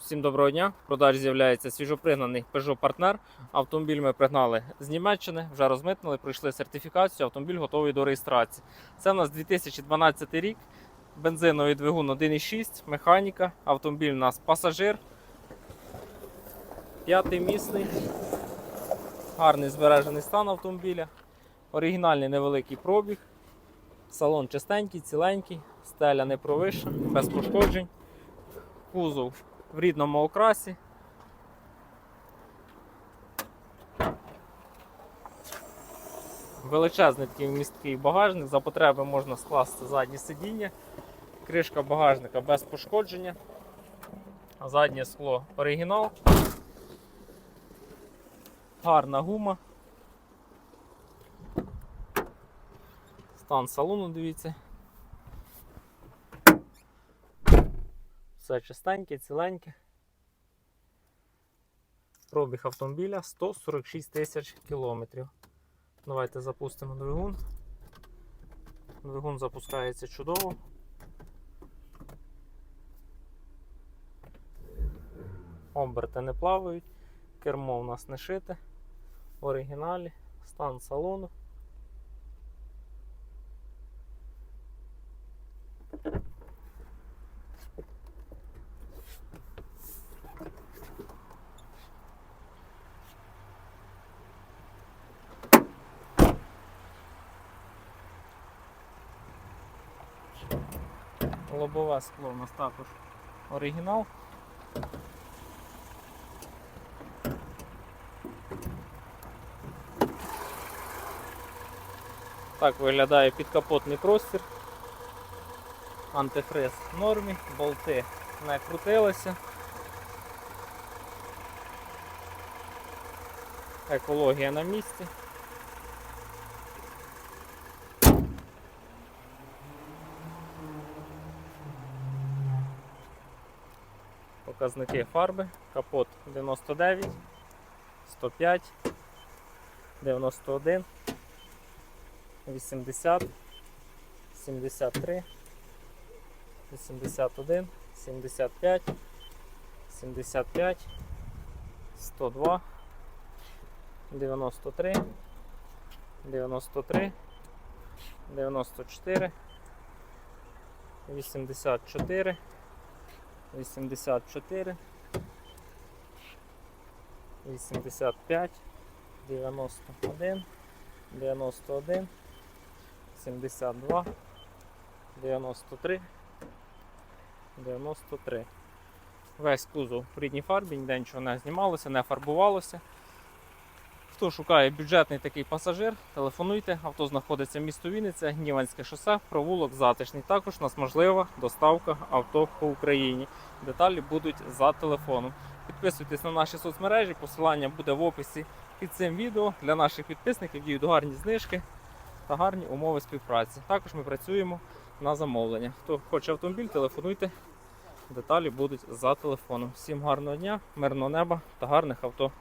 Всім доброго дня. В продажі з'являється свіжопригнаний Peugeot Partner. Автомобіль ми пригнали з Німеччини, вже розмитнили, пройшли сертифікацію. Автомобіль готовий до реєстрації. Це у нас 2012 рік. Бензиновий двигун 1.6, механіка. Автомобіль у нас пасажир. П'ятий місний. Гарний збережений стан автомобіля. Оригінальний невеликий пробіг. Салон чистенький, ціленький, стеля не провища, без пошкоджень. Кузов в рідному окрасі. Величезний такий місткий багажник, за потреби можна скласти заднє сидіння, кришка багажника без пошкодження, заднє скло оригінал, гарна гума. Стан салону, дивіться. Все чистеньке, ціленьке. Пробіг автомобіля 146 тисяч кілометрів. Давайте запустимо двигун. Двигун запускається чудово. Оберти не плавають, кермо у нас не шите, в оригіналі, стан салону. Лобове скло у нас також оригінал. Так виглядає підкапотний простір. Антифриз в нормі, болти не крутилися. Екологія на місці. Показники фарби, капот 99, 105, 91, 80, 73, 81, 75, 75, 102, 93, 93, 94, 84, 84, 85, 91, 91, 72, 93, 93. Весь кузов в рідній фарбі, ніде нічого не знімалося, не фарбувалося. Хто шукає бюджетний такий пасажир, телефонуйте. Авто знаходиться місто Вінниця, Гніванське шосе, провулок затишний. Також у нас можлива доставка авто по Україні. Деталі будуть за телефоном. Підписуйтесь на наші соцмережі, посилання буде в описі під цим відео. Для наших підписників діють гарні знижки та гарні умови співпраці. Також ми працюємо на замовлення. Хто хоче автомобіль, телефонуйте. Деталі будуть за телефоном. Всім гарного дня, мирного неба та гарних авто.